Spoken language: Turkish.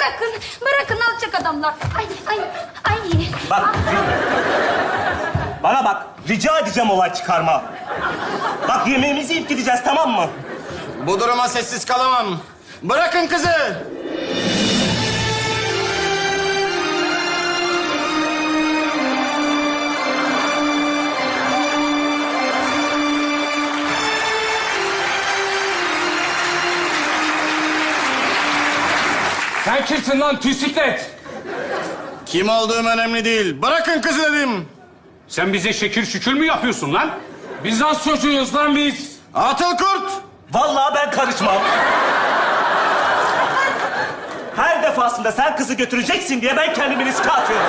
bırakın, bırakın alçak adamlar. Ay, ay, ay. Bak. Bana bak. Rica edeceğim olay çıkarma. Bak yemeğimizi yiyip gideceğiz tamam mı? Bu duruma sessiz kalamam. Bırakın kızı. Sen kimsin lan tüsiklet? Kim olduğum önemli değil. Bırakın kızı dedim. Sen bize şekil şükür mü yapıyorsun lan? Bizans çocuğuyuz lan biz. Atıl kurt. Vallahi ben karışmam. Her defasında sen kızı götüreceksin diye ben kendimi riske atıyorum.